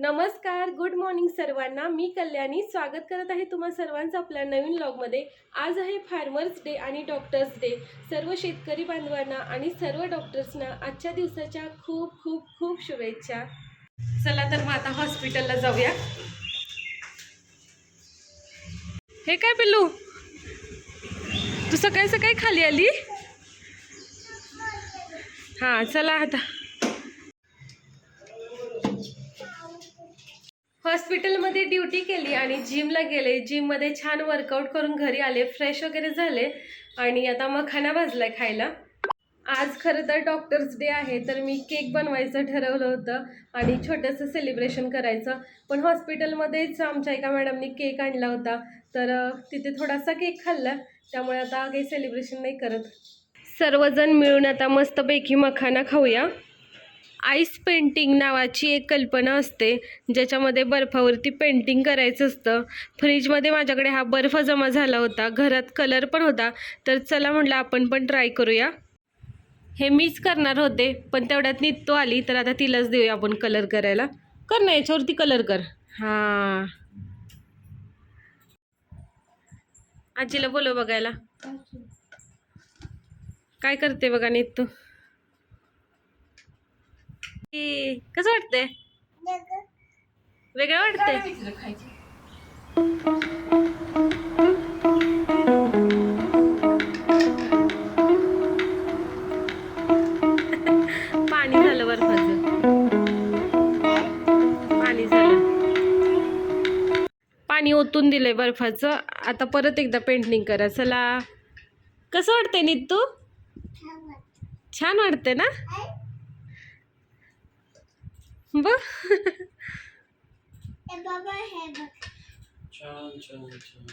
नमस्कार good morning सर्वांना. मी कल्याणी. स्वागत करत आहे तुम्हा सर्वांचं आपल्या नवीन ब्लॉगमध्ये आज आहे फार्मर्स डे आणि डॉक्टर्स डे सर्व शेतकरी बांधवांना आणि सर्व डॉक्टर्सना आजच्या दिवसाच्या खूप खूप खूप शुभेच्छा. चला तर मग आता हॉस्पिटलला जाऊया. हे काय पिल्लू? तू सकाळी सकाळी खाली आली? हां चला आता. हॉस्पिटलमध्ये ड्युटी केली आणि जिमला गेले. जिममध्ये छान वर्कआउट करून घरी आले. फ्रेश वगैरे झाले. आणि आता मखाना भाजलाय खायला. आज खरं तर डॉक्टर्स डे आहे तर मी केक बनवायचं ठरवलं होतं आणि छोटंसं सेलिब्रेशन करायचं. पण हॉस्पिटलमध्येच आमच्या एका मॅडमनी केक आणला होता. तर तिथे थोडासा केक खाल्ला. त्यामुळे आता काही सेलिब्रेशन नाही करत. सर्वजण मिळून आता मस्तपैकी मखाना खाऊया. आईस पेंटिंग नावाची एक कल्पना असते ज्याच्यामध्ये बर्फावरती पेंटिंग करायचं असतं. फ्रीजमध्ये माझ्याकडे हा बर्फ जमा झाला होता घरात कलर पण होता तर चला म्हटलं आपण पण ट्राय करूया. हे मीच करणार होते पण तेवढ्यात नित्तो आली तर आता तिलाच देऊया आपण कलर करायला. कर ना याच्यावरती कलर कर. हां. आजीला बोलव बघायला. काय करते बघा नित्तू कसं वाटतंय? वेगळं वाटतंय? पाणी झालं बर्फाचं पाणी झालं. पाणी ओतून दिलंय बर्फाचं आता परत एकदा पेंटिंग करा. चला. कसं वाटतंय तू छान वाटतंय ना? बघ. छान छान छान.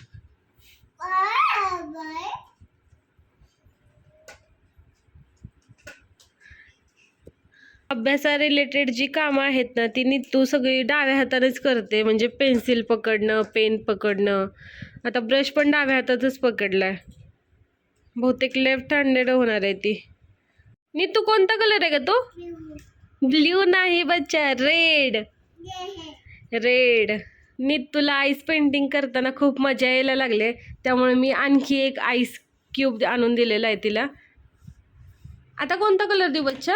अभ्यासा रिलेटेड जी कामं आहेत ना ती नित्तू सगळी डाव्या हातानेच करते. म्हणजे पेन्सिल पकडणं पेन पकडणं. आता ब्रश पण डाव्या हातातच पकडलाय. बहुतेक लेफ्ट हँडेड होणार आहे ती. नित्तू कोणता कलर आहे का तो? ब्ल्यू नाही बच्चा रेड. रेड. नित्तूला आईस पेंटिंग करताना खूप मजा यायला लागले. त्यामुळे मी आणखी एक आईस क्यूब आणून दिलेला आहे तिला. आता कोणता कलर देऊ बच्चा?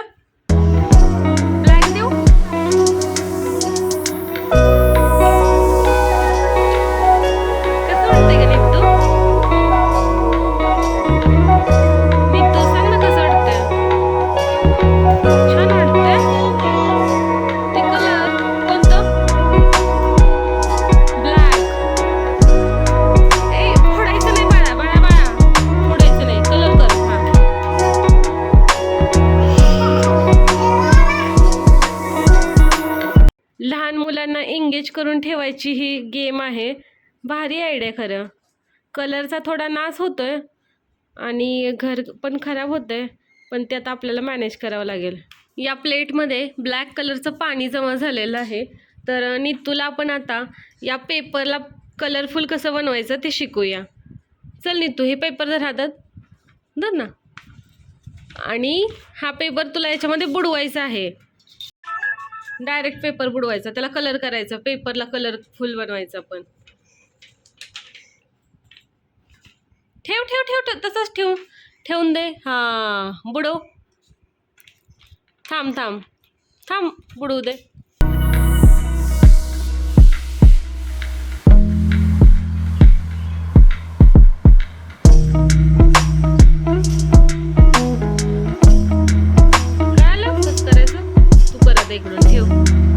मुलांना एंगेज करून ठेवायची ही गेम आहे. भारी आयडिया खरं. कलरचा थोडा नाश आहे आणि घर पण खराब होतं आहे पण त्यात आपल्याला मॅनेज करावं लागेल. या प्लेटमध्ये ब्लॅक कलरचं पाणी जमा झालेलं आहे. तर नितूला आपण आता या पेपरला कलरफुल कसं बनवायचं ते शिकूया. चल नितू हे पेपर जर हातात. धर ना. आणि हा पेपर तुला याच्यामध्ये बुडवायचा आहे. डायरेक्ट पेपर बुडवायचा त्याला कलर करायचा पेपरला कलर फुल बनवायचा आपण ठेव ठेव ठेव ठेव तसंच ठेव. ठेवून दे. हां बुडव. थांब थांब. थांब बुडवू दे. तू कर आता इकडून ठेव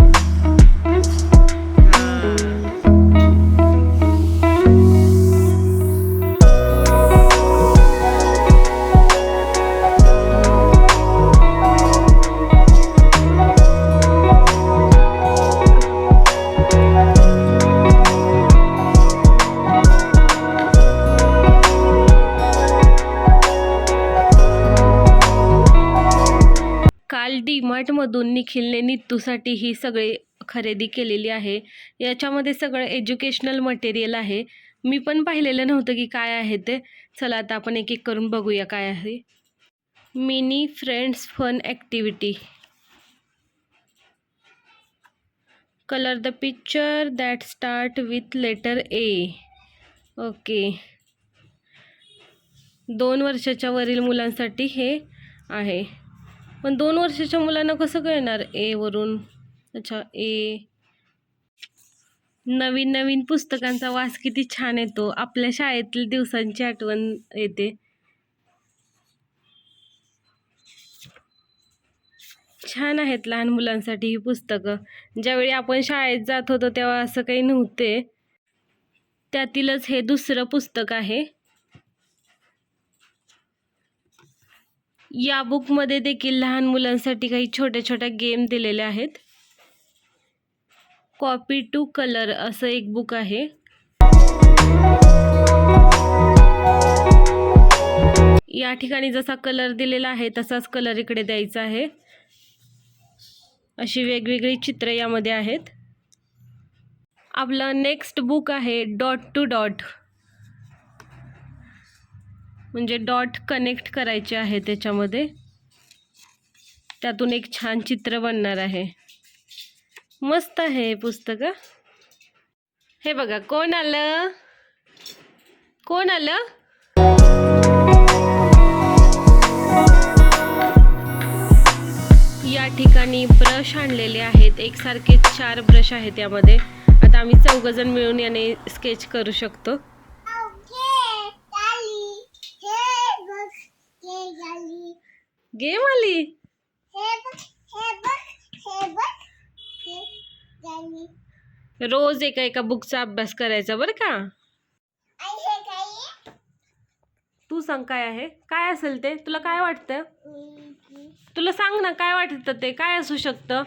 डीमार्टमधून निखिलने नित्तूसाठी ही सगळे खरेदी केलेली आहे. याच्यामध्ये सगळं एज्युकेशनल मटेरियल आहे. मी पण पाहिलेलं नव्हतं की काय आहे ते. चला आता आपण एक एक करून बघूया काय आहे. Mini friends fun activity. Colour the picture that start with letter A. Okay. दोन वर्षाच्या वरील मुलांसाठी हे आहे. पण दोन वर्षाच्या मुलांना कसं कळणार? ए वरून अच्छा ए. नवीन नवीन पुस्तकांचा वास किती छान येतो. आपल्या शाळेतील दिवसांची आठवण येते. छान आहेत लहान मुलांसाठी ही पुस्तकं. ज्यावेळी आपण शाळेत जात होतो तेव्हा असं काही नव्हते. त्यातीलच हे दुसरं पुस्तक आहे. या बुकमध्ये देखील लहान मुलांसाठी काही छोट्या छोट्या गेम दिलेल्या आहेत. कॉपी टू कलर असं एक बुक आहे. या ठिकाणी जसा कलर दिलेला आहे तसाच कलर इकडे द्यायचा आहे. अशी वेगवेगळी चित्र यामध्ये आहेत. आपलं नेक्स्ट बुक आहे डॉट टू डॉट म्हणजे डॉट कनेक्ट करायचे आहे त्याच्यामध्ये. त्यातून एक छान चित्र बनणार आहे. मस्त आहे हे पुस्तक. हे बघा कोण आलं? कोण आलं? या ठिकाणी ब्रश आणलेले आहेत. एकसारखे चार ब्रश आहेत यामध्ये. आता आम्ही चौघजण मिळून याने स्केच करू शकतो. गेम आली रोज एका एका बुकचा अभ्यास करायचा बरं का? तू सांग काय आहे? काय असेल ते? तुला काय वाटतं? तुला सांग ना काय वाटतं ते? काय असू शकतं?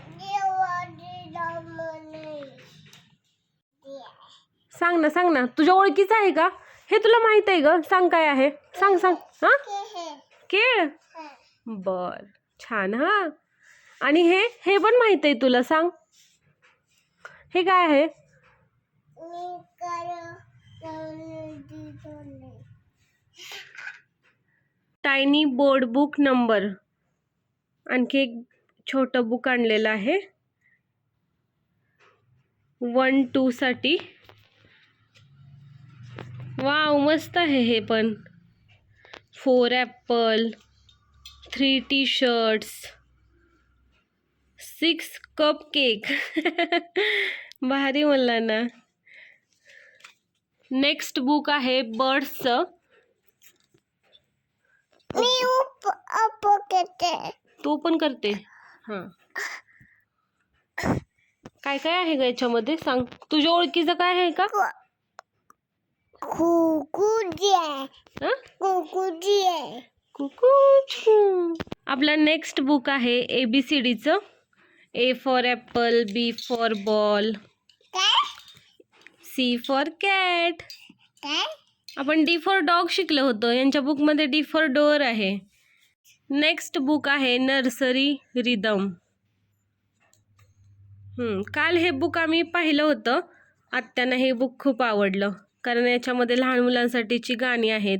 सांग ना सांग ना. तुझ्या ओळखीचं आहे का? हे तुला माहीत आहे ग. सांग काय आहे. सांग सांग. हा? केळ बर. छान हा. आणि हे हे पण माहीत आहे तुला सांग. हे काय आहे? टायनी बोर्ड बुक नंबर आणखी एक छोटं बुक आणलेलं आहे. वन टू साठी. वाव मस्त आहे हे पण. Four apple three T shirts six cup cake भारी म्हणला ना. नेक्स्ट बुक आहे बर्ड्सचं तू पण करते. हाँ. काय काय आहे ग याच्यामध्ये? सांग. तुझ्या ओळखीचं काय आहे का? हं? कुकू आपला नेक्स्ट बुक आहे A B C डीचं A for apple B for ball C for cat आपण डी फॉर डॉग शिकलो होतो. यांच्या बुकमध्ये डी फॉर डोअर आहे. नेक्स्ट बुक आहे नर्सरी रिदम काल हे बुक आम्ही पाहिलं होतं. आत्यांना हे बुक खूप आवडलं. कारण याच्यामध्ये लहान मुलांसाठीची गाणी आहेत.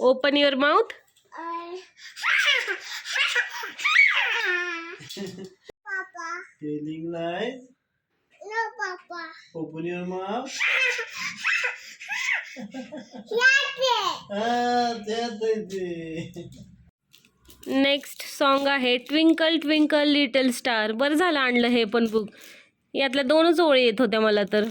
Open your mouth Telling lies. Open your mouth. Ah, त्यात आहे ते. नेक्स्ट सॉन्ग आहे ट्विंकल ट्विंकल लिटल स्टार बरं झालं आणलं हे पण बुक यातल्या दोनच ओळी येत होत्या मला तर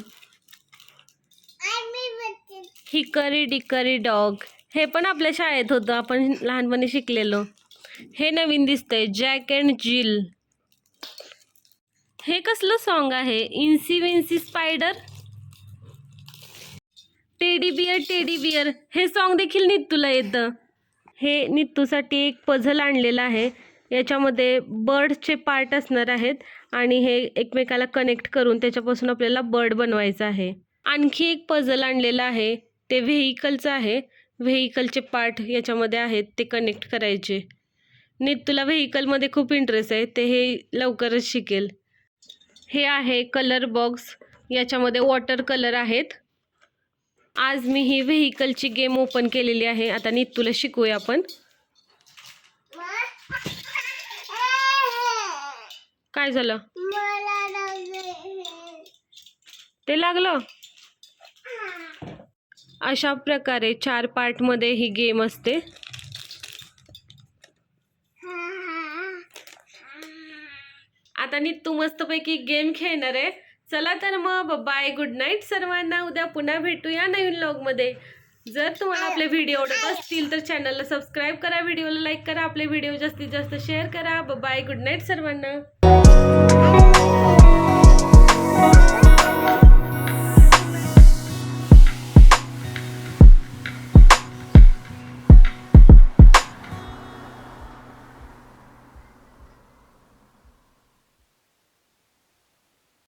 हिकरी डिकरी डॉग. हे पण आपल्या शाळेत होतं. आपण लहानपणी शिकलेलो. हे नवीन दिसतंय. Jack and Jill. हे कसलं सॉन्ग आहे? Incy wincy spider? Teddy bear teddy bear हे सॉन्ग देखील नित्तूला येतं. हे नित्तूसाठी एक पझल आणलेलं आहे. याच्यामध्ये बर्डचे पार्ट असणार आहेत आणि हे एकमेकाला कनेक्ट करून त्याच्यापासून आपल्याला बर्ड बनवायचं आहे. आणखी एक पझल आणलेलं आहे. ते व्हेइकलचं आहे. व्हेइकलचे पार्ट याच्यामध्ये आहेत ते कनेक्ट करायचे. नीट तुला व्हेइकलमध्ये खूप इंटरेस्ट आहे ते हे लवकरच शिकेल. हे आहे कलर बॉक्स. याच्यामध्ये वॉटर कलर आहेत. आज मी ही व्हेइकलची गेम ओपन केलेली आहे. आता नीट तुला शिकूया आपण. काय झालं? ते लागलं? अशा प्रकारे चार पार्टमध्ये ही गेम असते. आता नी तू मस्तपैकी गेम खेळणार आहे. चला तर मग बाय गुड नाईट सर्वांना. उद्या पुन्हा भेटूया नवीन व्लॉगमध्ये जर तुम्हाला आपले व्हिडिओ आवडत असतील तर चॅनलला सबस्क्राईब करा व्हिडिओला लाईक करा आपले व्हिडिओ जास्तीत जास्त शेअर करा. बाय गुड नाईट सर्वांना.